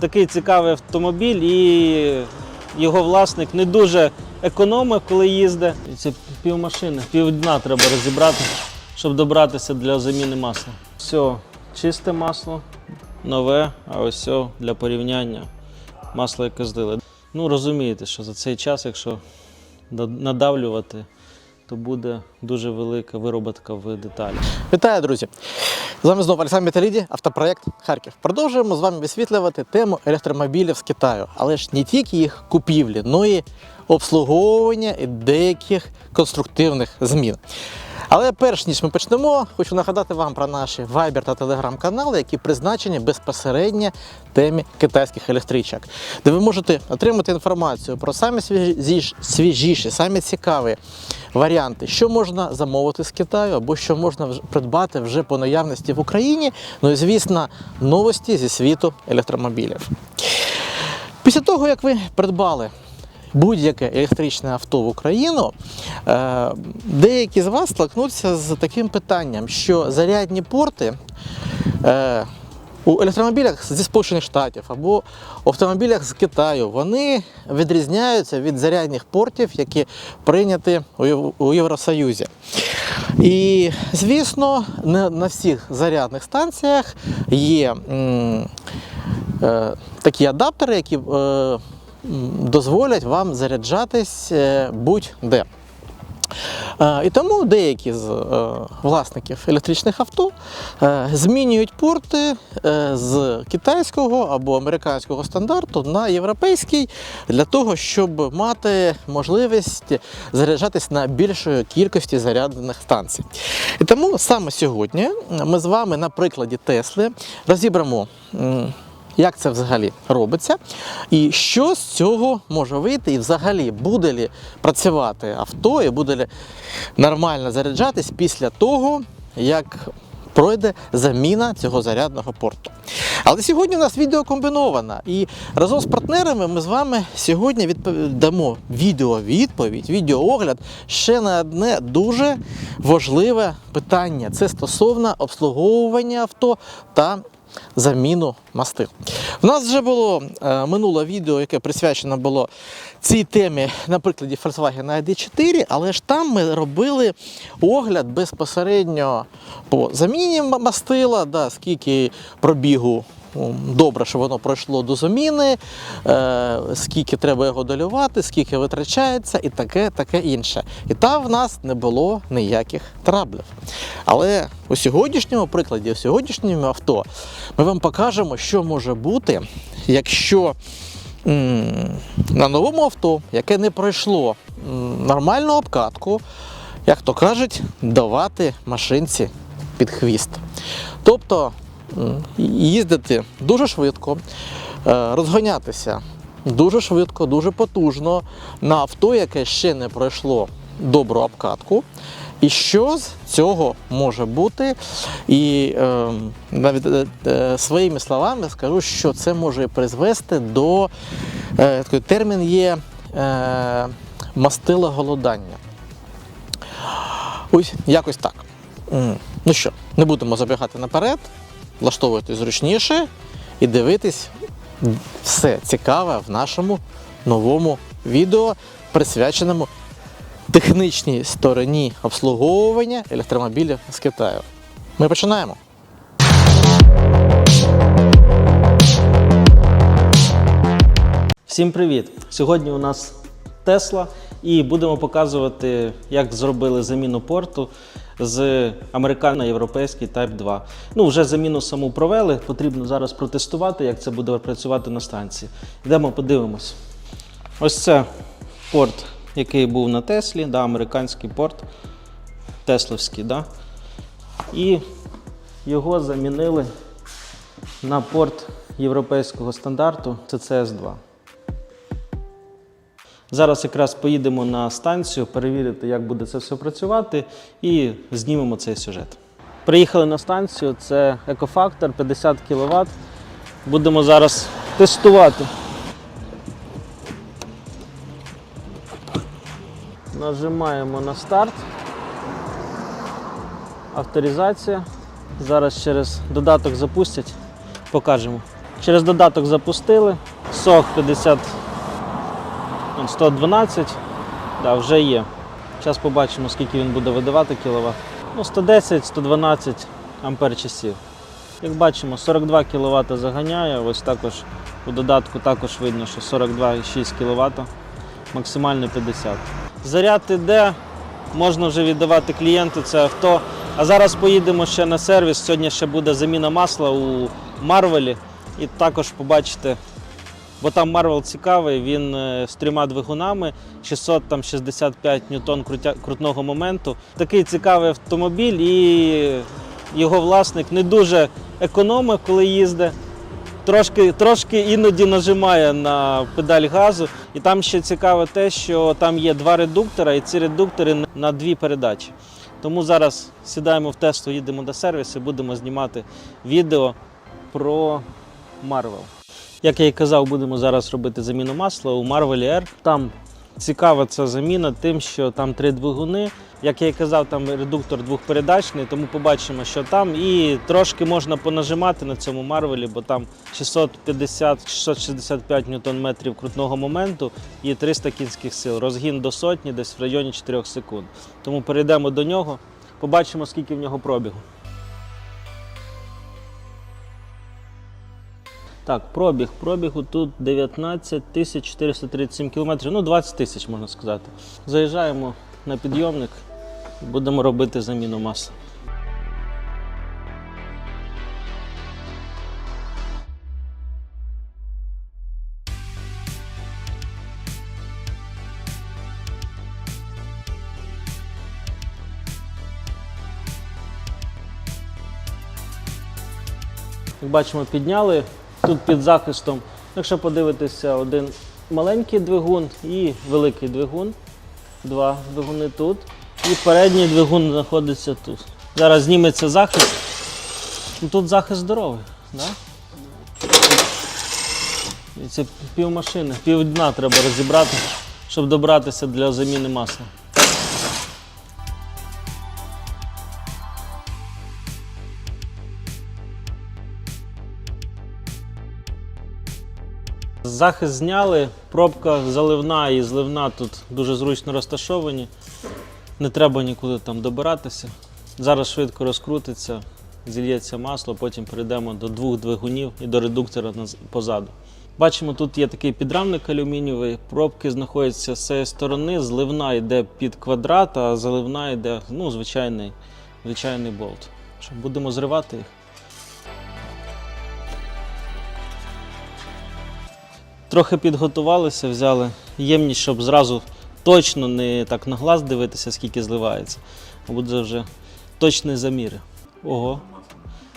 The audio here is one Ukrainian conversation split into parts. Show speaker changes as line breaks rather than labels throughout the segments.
Такий цікавий автомобіль, і його власник не дуже економив, коли їздить. Це півмашини, півдна треба розібрати, щоб добратися для заміни масла. Все, чисте масло, нове, а ось все для порівняння. Масло, яке злили. Ну розумієте, що за цей час, якщо надавлювати, то буде дуже велика вироботка в деталі.
Вітаю, друзі! З вами знову Олександр Металіді, автопроект Харків. Продовжуємо з вами висвітлювати тему електромобілів з Китаю, але ж не тільки їх купівлі, але й обслуговування і деяких конструктивних змін. Але перш ніж ми почнемо, хочу нагадати вам про наші Viber та Telegram канали, які призначені безпосередньо темі китайських електричок, де ви можете отримати інформацію про самі свіжі- свіжіші, самі цікаві варіанти, що можна замовити з Китаю або що можна придбати вже по наявності в Україні. Ну і звісно, новості зі світу електромобілів. Після того, як ви придбали будь-яке електричне авто в Україну, е, деякі з вас столкнуться з таким питанням, що зарядні порти. е, У електромобілях зі Сполучених Штатів або автомобілях з Китаю вони відрізняються від зарядних портів, які прийняті у Євросоюзі. І, звісно, на всіх зарядних станціях є е, такі адаптери, які дозволять вам заряджатись е, будь-де. Е, І тому деякі з е, власників електричних авто змінюють порти з китайського або американського стандарту на європейський для того, щоб мати можливість заряджатись на більшої кількості зарядних станцій. І тому саме сьогодні ми з вами на прикладі Тесли розібремо. Як це взагалі робиться, і що з цього може вийти, і взагалі буде ли працювати авто, і буде ли нормально заряджатись після того, як пройде заміна цього зарядного порту. Але сьогодні у нас відео комбіновано, і разом з партнерами ми з вами сьогодні дамо відео-відповідь, відеоогляд ще на одне дуже важливе питання. Це стосовно обслуговування авто та заміну мастил. У нас вже було е, минуле відео, яке присвячено було цій темі на прикладі Volkswagen ID4, але ж там ми робили огляд безпосередньо по заміні мастила, да, скільки пробігу. М, Добре, що воно пройшло до заміни, е, скільки треба його долювати, скільки витрачається і таке, таке інше. І там в нас не було ніяких траблів. Але у сьогоднішньому прикладі, у сьогоднішньому авто, ми вам покажемо, що може бути, якщо на новому авто, яке не пройшло нормальну обкатку, як то кажуть, давати машинці під хвіст. Тобто їздити дуже швидко, е, розганятися дуже швидко, дуже потужно на авто, яке ще не пройшло добру обкатку. І що з цього може бути? І е, навіть е, е, своїми словами скажу, що це може призвести до е, такий термін є е, мастилоголодання. Ось якось так. Ну що, не будемо забігати наперед, влаштовуйтесь зручніше і дивитись все цікаве в нашому новому відео, присвяченому технічній стороні обслуговування електромобілів з Китаю. Ми починаємо.
Всім привіт! Сьогодні у нас Тесла, і будемо показувати, як зробили заміну порту з американо-європейський Type 2. Ну, вже заміну саму провели. Потрібно зараз протестувати, як це буде працювати на станції. Йдемо подивимось. Ось це порт, який був на Теслі, да, американський порт, тесловський. Да? І його замінили на порт європейського стандарту CCS 2. Зараз якраз поїдемо на станцію перевірити, як буде це все працювати, і знімемо цей сюжет. Приїхали на станцію, це екофактор 50 кВт. Будемо зараз тестувати. Нажимаємо на старт. Авторизація. Зараз через додаток запустять, покажемо. Через додаток запустили. Сок 50 он 112, да, вже є. Зараз побачимо, скільки він буде видавати кіловат. Ну, 110-112 ампер часів. Як бачимо, 42 кВт заганяє. Ось також у додатку також видно, що 42,6 кВт, максимально 50. Заряд іде, можна вже віддавати клієнту це авто. А зараз поїдемо ще на сервіс. Сьогодні ще буде заміна масла у Марвелі. І також побачите, бо там Марвел цікавий, він е, з трьома двигунами, 665 ньютон крутного моменту. Такий цікавий автомобіль, і його власник не дуже економить, коли їздить. Трошки, трошки іноді нажимає на педаль газу. І там ще цікаве те, що там є два редуктора, і ці редуктори на дві передачі. Тому зараз сідаємо в Теслу, їдемо до сервісу будемо знімати відео про Marvel. Як я і казав, будемо зараз робити заміну масла у Marvel R. Там цікава ця заміна тим, що там три двигуни. Як я і казав, там редуктор двохпередачний, тому побачимо, що там. І трошки можна понажимати на цьому Марвелі, бо там 650-665 ньютон-метрів крутного моменту і 300 кінських сил. Розгін до сотні десь в районі 4 секунд. Тому перейдемо до нього, побачимо, скільки в нього пробігу. Так, пробіг. Пробігу тут 19 тисяч 437 кілометрів, ну 20 тисяч можна сказати. Заїжджаємо на підйомник будемо робити заміну масла. Як бачимо, підняли. Тут під захистом, якщо подивитися, один маленький двигун і великий двигун. Два двигуни тут. І передній двигун знаходиться тут. Зараз зніметься захист. Ну, Тут захист здоровий. Да? І це пів машини, пів дна треба розібрати, щоб добратися для заміни масла. Захист зняли, пробка заливна і зливна тут дуже зручно розташовані. Не треба нікуди там добиратися. Зараз швидко розкрутиться, зільється масло, потім перейдемо до двох двигунів і до редуктора позаду. Бачимо, тут є такий підрамник алюмінієвий, пробки знаходяться з цієї сторони, зливна йде під квадрат, а заливна йде ну, звичайний, звичайний болт. Будемо зривати їх. Трохи підготувалися, взяли ємність, щоб зразу точно не так на глаз дивитися, скільки зливається. Буде вже точні заміри. Ого.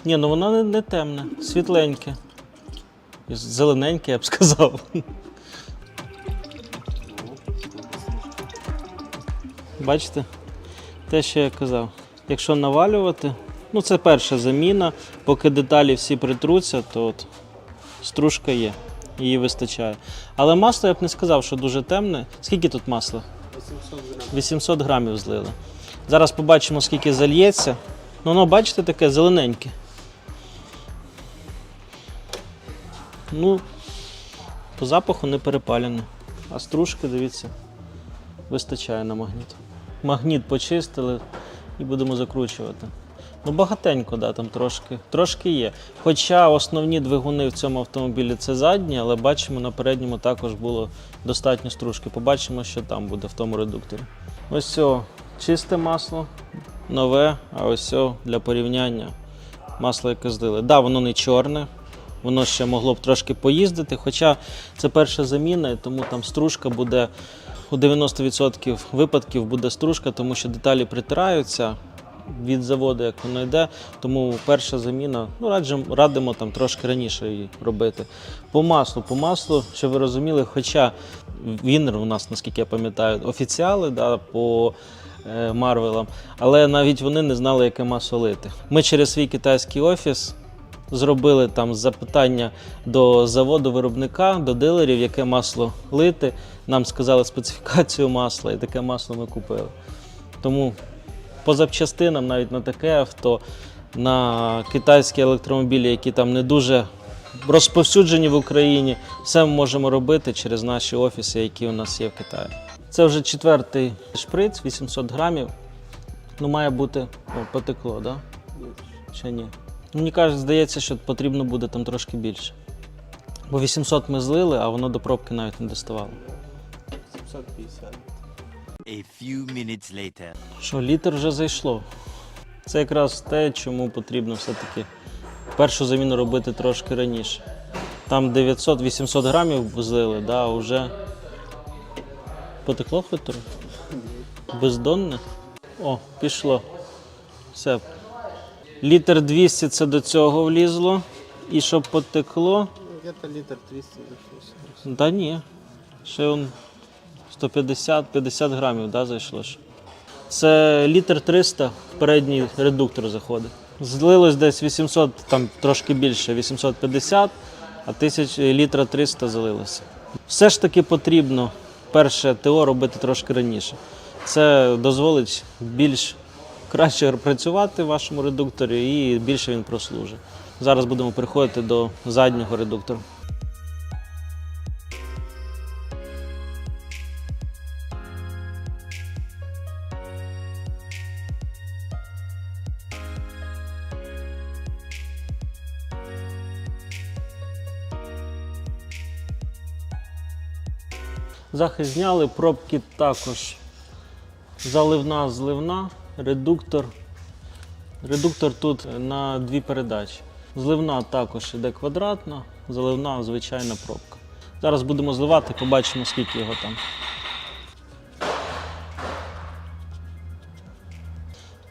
Ні, ну воно не, не темне, світленьке. Зелененьке, я б сказав. Бачите? Те, що я казав. Якщо навалювати, ну це перша заміна, поки деталі всі притруться, то от стружка є її вистачає. Але масло я б не сказав, що дуже темне. Скільки тут масла? 800 грамів злили. Зараз побачимо, скільки зальється. Ну, воно, бачите, таке зелененьке. Ну, по запаху не перепалене. А стружки, дивіться, вистачає на магніт. Магніт почистили і будемо закручувати. Ну, багатенько, да, там трошки, трошки є. Хоча основні двигуни в цьому автомобілі це задні, але бачимо, на передньому також було достатньо стружки. Побачимо, що там буде в тому редукторі. Ось о, чисте масло, нове, а ось о, для порівняння масло, яке злили. Да, воно не чорне, воно ще могло б трошки поїздити, хоча це перша заміна, тому там стружка буде у 90% випадків буде стружка, тому що деталі притираються від заводу, як воно йде. Тому перша заміна, ну раджем, радимо там трошки раніше її робити. По маслу, по маслу, щоб ви розуміли, хоча він у нас, наскільки я пам'ятаю, офіціали да, по е, Марвелам, але навіть вони не знали, яке масло лити. Ми через свій китайський офіс зробили там запитання до заводу виробника, до дилерів, яке масло лити. Нам сказали специфікацію масла, і таке масло ми купили. Тому по запчастинам, навіть на таке авто, на китайські електромобілі, які там не дуже розповсюджені в Україні. Все ми можемо робити через наші офіси, які у нас є в Китаї. Це вже четвертий шприц, 800 грамів. Ну, має бути о, потекло, так? Да? Чи ні? Мені кажуть, здається, що потрібно буде там трошки більше. Бо 800 ми злили, а воно до пробки навіть не доставало.
750.
A few minutes later.
Що, літр вже зайшло. Це якраз те, чому потрібно все-таки першу заміну робити трошки раніше. Там 900-800 грамів злили, да, а вже потекло хоч? Бездонне? О, пішло. Все. Літр 200 це до цього влізло. І щоб потекло,
Где-то литр 300 зашло.
та ні. Ще он 150-50 грамів да, зайшло. ж. Це літр 300 в передній редуктор заходить. Злилось десь 800, там трошки більше, 850, а тисяч, літра 300 залилося. Все ж таки потрібно перше ТО робити трошки раніше. Це дозволить більш краще працювати в вашому редукторі і більше він прослужить. Зараз будемо переходити до заднього редуктора. Захист зняли, пробки також заливна, зливна, редуктор. Редуктор тут на дві передачі. Зливна також іде квадратна, заливна звичайна пробка. Зараз будемо зливати, побачимо, скільки його там.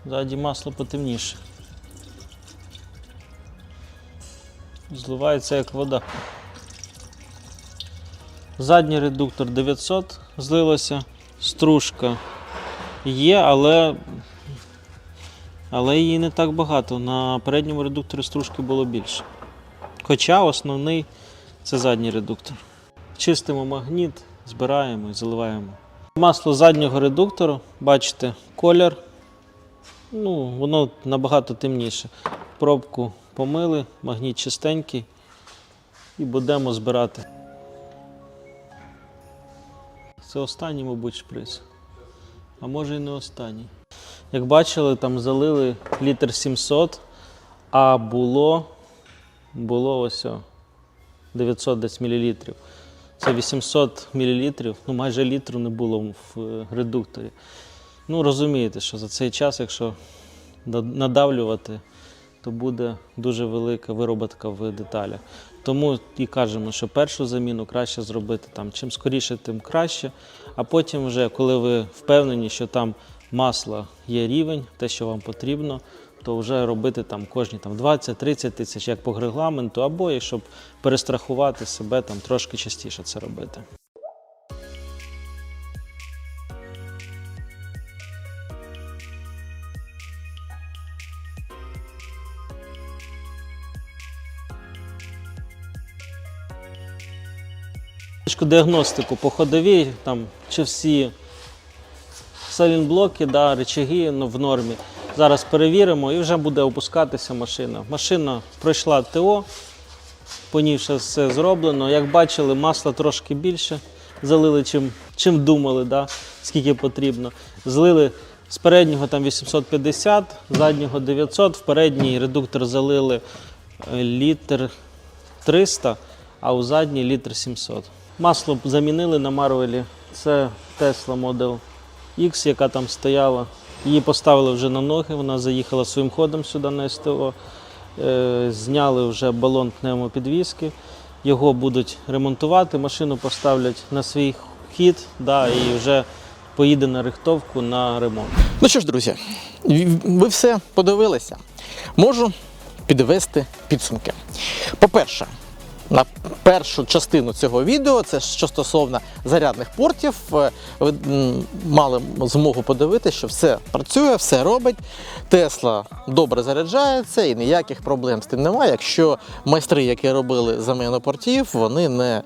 Ззаді масло потемніше. Зливається як вода. Задній редуктор 900 злилося. Стружка є, але, але її не так багато. На передньому редукторі стружки було більше. Хоча основний це задній редуктор. Чистимо магніт, збираємо і заливаємо. Масло заднього редуктору, бачите, колір. Ну, воно набагато темніше. Пробку помили, магніт чистенький і будемо збирати. Це останній, мабуть, шприц. А може і не останній. Як бачили, там залили літр 700, а було, було ось о, 900 десь мілілітрів. Це 800 мілілітрів, ну майже літру не було в е, редукторі. Ну, розумієте, що за цей час, якщо надавлювати, то буде дуже велика вироботка в деталях. Тому і кажемо, що першу заміну краще зробити там чим скоріше, тим краще. А потім, вже, коли ви впевнені, що там масло є рівень, те, що вам потрібно, то вже робити там кожні там 20-30 тисяч, як по регламенту, або і щоб перестрахувати себе там трошки частіше це робити. Діагностику по ходовій, там, чи всі салінблоки, да, речаги ну, в нормі. Зараз перевіримо і вже буде опускатися машина. Машина пройшла ТО, по ній вже все зроблено. Як бачили, масла трошки більше залили, чим, чим думали, да, скільки потрібно. Злили з переднього там 850, з заднього 900, в передній редуктор залили е, літр 300, а у задній літр 700. Масло замінили на Марвелі. Це Tesla Model X, яка там стояла. Її поставили вже на ноги, вона заїхала своїм ходом сюди на СТО. Е, Зняли вже балон пневмопідвізки. Його будуть ремонтувати, машину поставлять на свій хід да, і вже поїде на рихтовку на ремонт.
Ну що ж, друзі, ви все подивилися. Можу підвести підсумки. По-перше, на першу частину цього відео, це що стосовно зарядних портів, е, ви мали змогу подивитися, що все працює, все робить. Тесла добре заряджається і ніяких проблем з тим немає. Якщо майстри, які робили заміну портів, вони не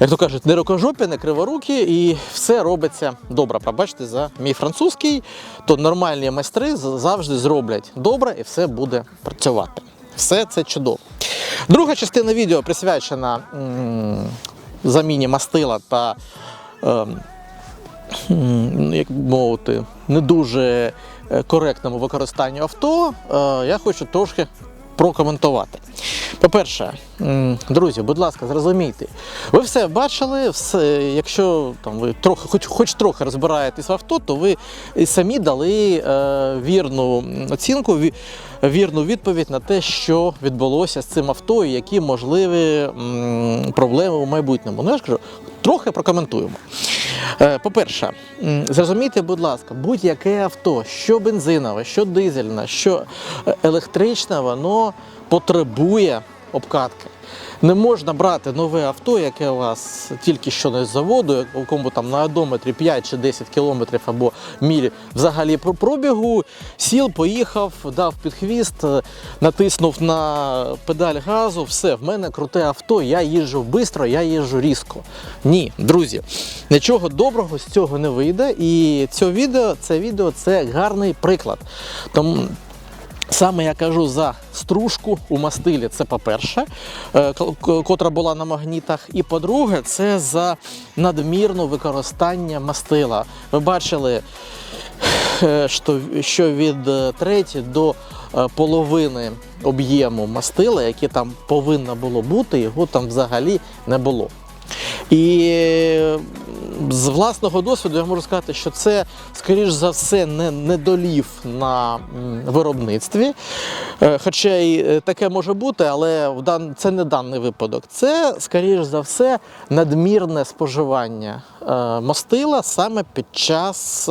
як то кажуть, не рукожопі, не криворукі, і все робиться добре. Пробачте за мій французький, то нормальні майстри завжди зроблять добре і все буде працювати. Все це чудово. Друга частина відео присвячена заміні мастила та, ем, м, як мовити, не дуже е, коректному використанню авто. Е, я хочу трошки прокоментувати. По-перше, друзі, будь ласка, зрозумійте, ви все бачили, все, якщо там ви трохи, хоч, хоч трохи розбираєтесь в авто, то ви самі дали е, вірну оцінку, вірну відповідь на те, що відбулося з цим авто і які можливі м, проблеми у майбутньому. Ну я ж кажу, трохи прокоментуємо. Е, По-перше, зрозумійте, будь ласка, будь-яке авто, що бензинове, що дизельне, що е, електричне, воно потребує обкатки. Не можна брати нове авто, яке у вас тільки що не з заводу, у якому там на одометрі 5 чи 10 кілометрів або міль взагалі про пробігу, сіл, поїхав, дав під хвіст, е, натиснув на педаль газу, все, в мене круте авто, я їжджу швидко, я їжджу різко. Ні, друзі, нічого доброго з цього не вийде. І це відео, це відео це гарний приклад. Тому Саме я кажу за стружку у мастилі. Це по-перше, е, ко- ко- котра була на магнітах. І по-друге, це за надмірне використання мастила. Ви бачили, е, що, від е, треті до половини об'єму мастила, яке там повинно було бути, його там взагалі не було. І з власного досвіду я можу сказати, що це, скоріш за все, не недолів на виробництві. Е, Хоча і е, таке може бути, але це не даний випадок. Це, скоріш за все, надмірне споживання е, мастила саме під час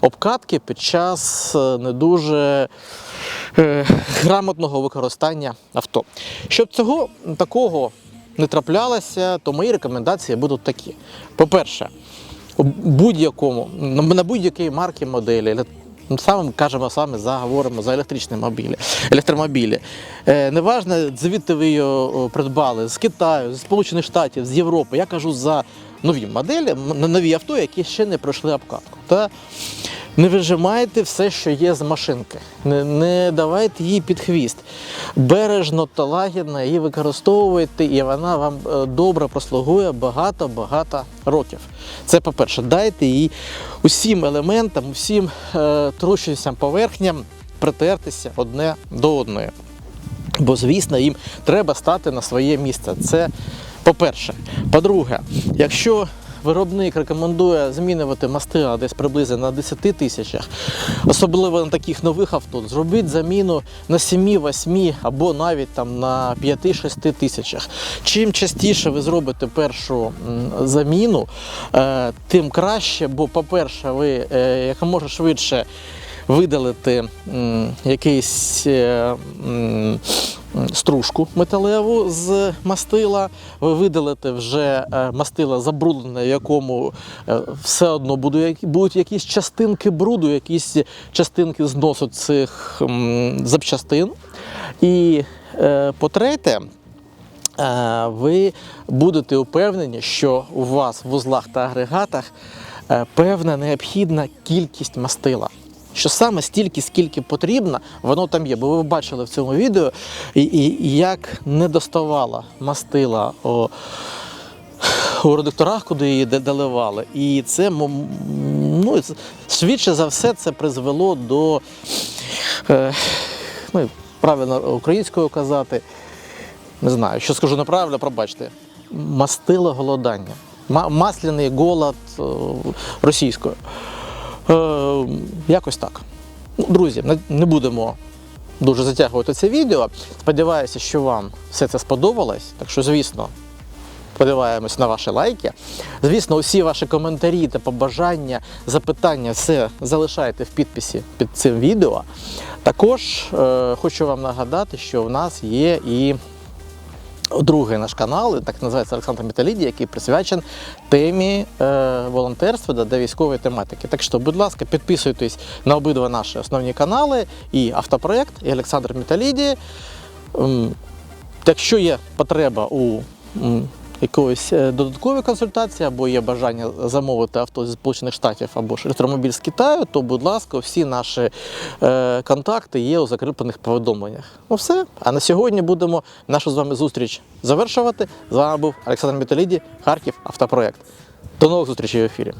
обкатки, під час не дуже грамотного використання авто. Щоб цього такого не траплялося, то мої рекомендації будуть такі. По-перше, будь-якому, на будь-якій марки моделі, ну, саме кажемо саме заговоримо за електричні мобілі, електромобілі. Е, неважно, звідти ви його придбали з Китаю, з Сполучених Штатів, з Європи. Я кажу за нові моделі, нові авто, які ще не пройшли обкатку. Та не вижимайте все, що є з машинки. Не, не давайте їй під хвіст. Бережно та лагідно її використовуйте, і вона вам е, добре прослугує багато-багато років. Це по-перше, дайте їй усім елементам, усім е, трущимся поверхням притертися одне до одної. Бо, звісно, їм треба стати на своє місце. Це по-перше. По-друге, якщо виробник рекомендує змінювати мастила десь приблизно на 10 тисячах, особливо на таких нових авто, зробіть заміну на 7-8 або навіть там на 5-6 тисячах. Чим частіше ви зробите першу заміну, е, тим краще, бо, по-перше, ви е, якомога швидше видалити якийсь е, стружку металеву з мастила, ви видалите вже е, мастила забруднене, в якому е, все одно будуть, якісь частинки бруду, якісь частинки зносу цих запчастин. І е, по-третє, ви будете упевнені, що у вас в вузлах та агрегатах певна необхідна кількість мастила. Що саме стільки, скільки потрібно, воно там є. Бо ви бачили в цьому відео, і, і, як не доставала мастила о, у редакторах, куди її доливали. І це ну, швидше за все це призвело до е, ну, правильно українською казати, не знаю, що скажу неправильно, пробачте. Мастило голодання. Масляний голод російською. Е, якось так. Ну, друзі, не- будемо дуже затягувати це відео. Сподіваюся, що вам все це сподобалось. Так що, звісно, сподіваємось на ваші лайки. Звісно, усі ваші коментарі та побажання, запитання, все залишайте в підписі під цим відео. Також е, хочу вам нагадати, що в нас є і другий наш канал, так називається Олександр Металіді, який присвячен темі е, волонтерства да, для військової тематики. Так що, будь ласка, підписуйтесь на обидва наші основні канали, і автопроект, і Олександр Металіді. Ем, Якщо є потреба у якоїсь е, додаткової консультації або є бажання замовити авто зі Сполучених Штатів або ж електромобіль з Китаю, то, будь ласка, всі наші е, контакти є у закріплених повідомленнях. Ну все. А на сьогодні будемо нашу з вами зустріч завершувати. З вами був Олександр Металіді, Харків Автопроект. До нових зустрічей в ефірі.